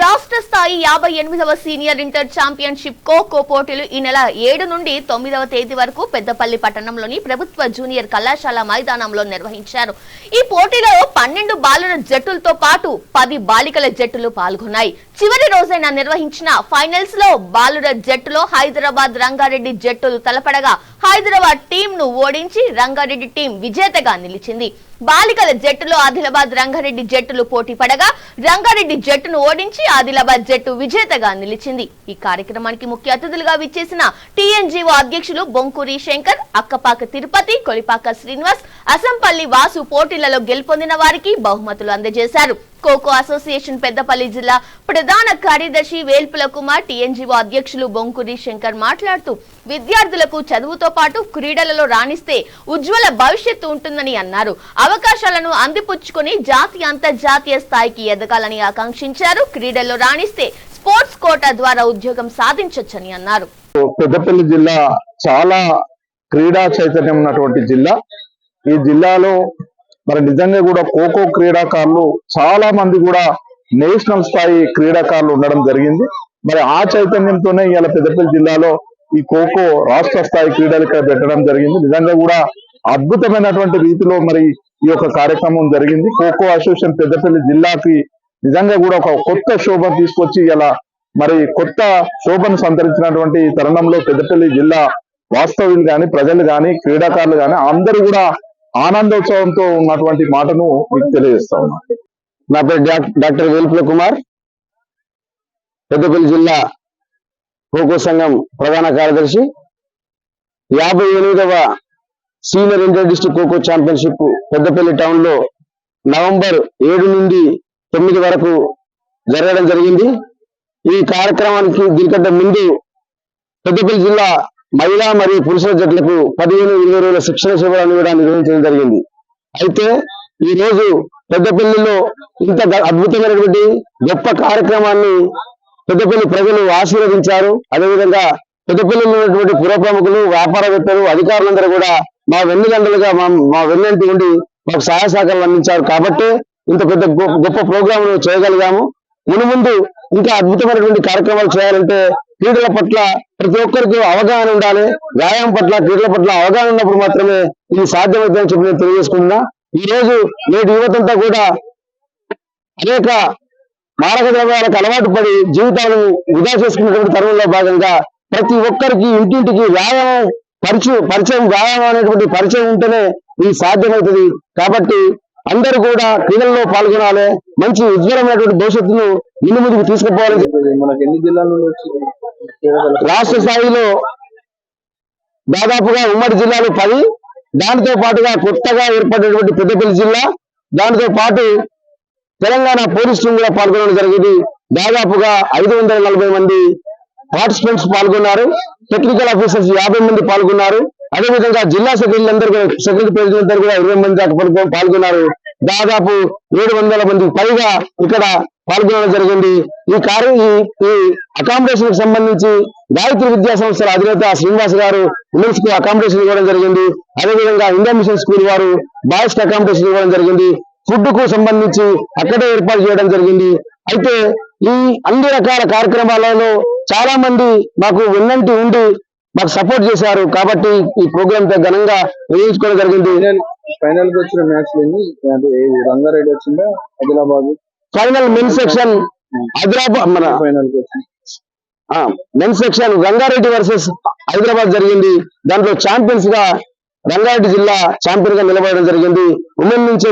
రాష్ట్ర స్థాయి యాభై ఎనిమిదవ సీనియర్ ఇంటర్ ఛాంపియన్షిప్ ఖోఖో పోటీలు ఈ నెల ఏడు నుండి తొమ్మిదవ తేదీ వరకు పెద్దపల్లి పట్టణంలోని ప్రభుత్వ జూనియర్ కళాశాల మైదానంలో నిర్వహించారు. ఈ పోటీలో పన్నెండు బాలుల జట్టులతో పాటు పది బాలికల జట్టులు పాల్గొన్నాయి. చివరి రోజైన నిర్వహించిన ఫైనల్స్లో బాలుర జట్టులో హైదరాబాద్ రంగారెడ్డి జట్టులు తలపడగా హైదరాబాద్ టీం ను ఓడించి రంగారెడ్డి టీం విజేతగా నిలిచింది. బాలికల జట్టులో ఆదిలాబాద్ రంగారెడ్డి జట్టులు పోటీ పడగా రంగారెడ్డి జట్టును ఓడించి ఆదిలాబాద్ జట్టు విజేతగా నిలిచింది. ఈ కార్యక్రమానికి ముఖ్య అతిథులుగా విచ్చేసిన టీఎన్జీఓ అధ్యక్షులు బొంకూరి శంకర్ అక్కపాక తిరుపతి కొలిపాక శ్రీనివాస్ అసంపల్లి వాసు పోటీలలో గెలుపొందిన వారికి బహుమతులు అందజేశారు. ఖోఖో అసోసియేషన్ పెద్దపల్లి జిల్లా ప్రధాన కార్యదర్శి వేల్పుల కుమార్ టీఎన్జీఓ అధ్యక్షులు బొంకురి శంకర్ మాట్లాడుతూ విద్యార్థులకు చదువుతో పాటు క్రీడలలో రాణిస్తే ఉజ్వల భవిష్యత్తు ఉంటుందని అన్నారు. అవకాశాలను అందిపుచ్చుకొని జాతీయ అంతర్జాతీయ స్థాయికి ఎదగాలని ఆకాంక్షించారు. క్రీడల్లో రాణిస్తే స్పోర్ట్స్ కోటా ద్వారా ఉద్యోగం సాధించొచ్చని అన్నారు. పెద్దపల్లి జిల్లా చాలా క్రీడా చైతన్యం ఉన్నటువంటి జిల్లా. ఈ జిల్లాలో మరి నిజంగా కూడా ఖోఖో క్రీడాకారులు చాలా మంది కూడా నేషనల్ స్థాయి క్రీడాకారులు ఉండడం జరిగింది. మరి ఆ చైతన్యంతోనే ఇవాళ పెద్దపల్లి జిల్లాలో ఈ ఖోఖో రాష్ట్ర స్థాయి క్రీడలు ఇక్కడ పెట్టడం జరిగింది. నిజంగా కూడా అద్భుతమైనటువంటి రీతిలో మరి ఈ యొక్క కార్యక్రమం జరిగింది. ఖోఖో అసోసియేషన్ పెద్దపల్లి జిల్లాకి నిజంగా కూడా ఒక కొత్త శోభ తీసుకొచ్చి ఇలా మరి కొత్త శోభను సంతరించినటువంటి తరుణంలో పెద్దపల్లి జిల్లా వాస్తవ్యులు కానీ ప్రజలు కానీ క్రీడాకారులు కానీ అందరూ కూడా ఆనందోత్సవంతో ఉన్నటువంటి మాటను మీకు తెలియజేస్తా ఉన్నా. నా పేరు డాక్టర్ వేల్పుల కుమార్. పెద్దపల్లి జిల్లా ఖోఖో సంఘం ప్రధాన కార్యదర్శి. యాభై ఎనిమిదవ senior inter district kho kho championship Peddapalli టౌన్లో నవంబర్ ఏడు నుండి తొమ్మిది వరకు జరగడం జరిగింది. ఈ కార్యక్రమానికి దీనికంటే ముందు పెద్దపల్లి జిల్లా మహిళా మరియు పురుషుల జట్లకు పదిహేను ఇరవై రోజుల శిక్షణ శిబిరాన్ని కూడా నిర్వహించడం జరిగింది. అయితే ఈ రోజు పెద్దపల్లిలో ఇంత గ- అద్భుతమైనటువంటి గొప్ప కార్యక్రమాన్ని పెద్దపల్లి ప్రజలు ఆశీర్వదించారు. అదేవిధంగా పెద్దపల్లిలో ఉన్నటువంటి పుర ప్రముఖులు వ్యాపారవేత్తలు అధికారులందరూ కూడా మా వెన్నుదండలుగా మా మా వెన్నంటి ఉండి మాకు సహాయ సహకారాలు అందించారు. కాబట్టి ఇంత పెద్ద గొప్ప గొప్ప ప్రోగ్రామ్ చేయగలిగాము. మును ముందు ఇంకా అద్భుతమైనటువంటి కార్యక్రమాలు చేయాలంటే క్రీడల పట్ల ప్రతి ఒక్కరికి అవగాహన ఉండాలి. వ్యాయామం పట్ల క్రీడల పట్ల అవగాహన ఉన్నప్పుడు మాత్రమే ఇది సాధ్యమవుతుందని చెప్పి నేను తెలియజేసుకుంటున్నా. ఈ రోజు నేటి యువతంతా కూడా అనేక మారక ద్రవ్యాలకు అలవాటు పడి జీవితాలను వృధా చేసుకున్నటువంటి తరుణంలో భాగంగా ప్రతి ఒక్కరికి ఇంటింటికి వ్యాయామం పరిచయం పరిచయం వ్యాయామం అనేటువంటి పరిచయం ఉంటేనే ఇది సాధ్యమవుతుంది. కాబట్టి అందరూ కూడా క్రీడల్లో పాల్గొనాలి. మంచి ఉజ్వలమైనటువంటి భవిష్యత్తును ముందు ముందుకు వచ్చి రాష్ట్ర స్థాయిలో దాదాపుగా ఉమ్మడి జిల్లాలు పది. దానితో పాటుగా కొత్తగా ఏర్పడినటువంటి పెద్దపల్లి జిల్లా. దానితో పాటు తెలంగాణ పోలీస్ టీం కూడా పాల్గొనడం జరిగింది. దాదాపుగా ఐదు వందల నలభై మంది పార్టిసిపెంట్స్ పాల్గొన్నారు. టెక్నికల్ ఆఫీసర్స్ యాభై మంది పాల్గొన్నారు. అదేవిధంగా జిల్లా సెక్రటరీలందరూ సెక్రటరీ ప్రజలందరూ కూడా ఇరవై మంది దాకా పాల్గొన్నారు. దాదాపు ఏడు వందల మంది పైగా ఇక్కడ పాల్గొనడం జరిగింది. ఈ కార్య ఈ అకామిడేషన్ సంబంధించి గాయత్రి విద్యా సంస్థల అధినేత శ్రీనివాస్ గారు ఉమెన్స్కు అకామిడేషన్ ఇవ్వడం జరిగింది. అదేవిధంగా ఇండియన్ మిషన్ స్కూల్ వారు బాయ్స్ అకామిడేషన్ ఇవ్వడం జరిగింది. ఫుడ్కు సంబంధించి అక్కడే ఏర్పాటు చేయడం జరిగింది. అయితే ఈ అన్ని రకాల కార్యక్రమాలలో చాలా మంది మాకు విన్నంటి ఉండి మాకు సపోర్ట్ చేశారు కాబట్టి ఈ ప్రోగ్రామ్ ఘనంగా నిర్వహించుకోవడం జరిగింది. ఫైనల్కి వచ్చిన మ్యాచ్ రంగారెడ్డి వచ్చిందా? Adilabad? Final men section Hyderabad మన final men section Rangareddy versus Hyderabad జరిగింది. దాంట్లో ఛాంపియన్స్గా రంగారెడ్డి జిల్లా ఛాంపియన్గా నిలబడడం జరిగింది. ఉమెన్ నుంచి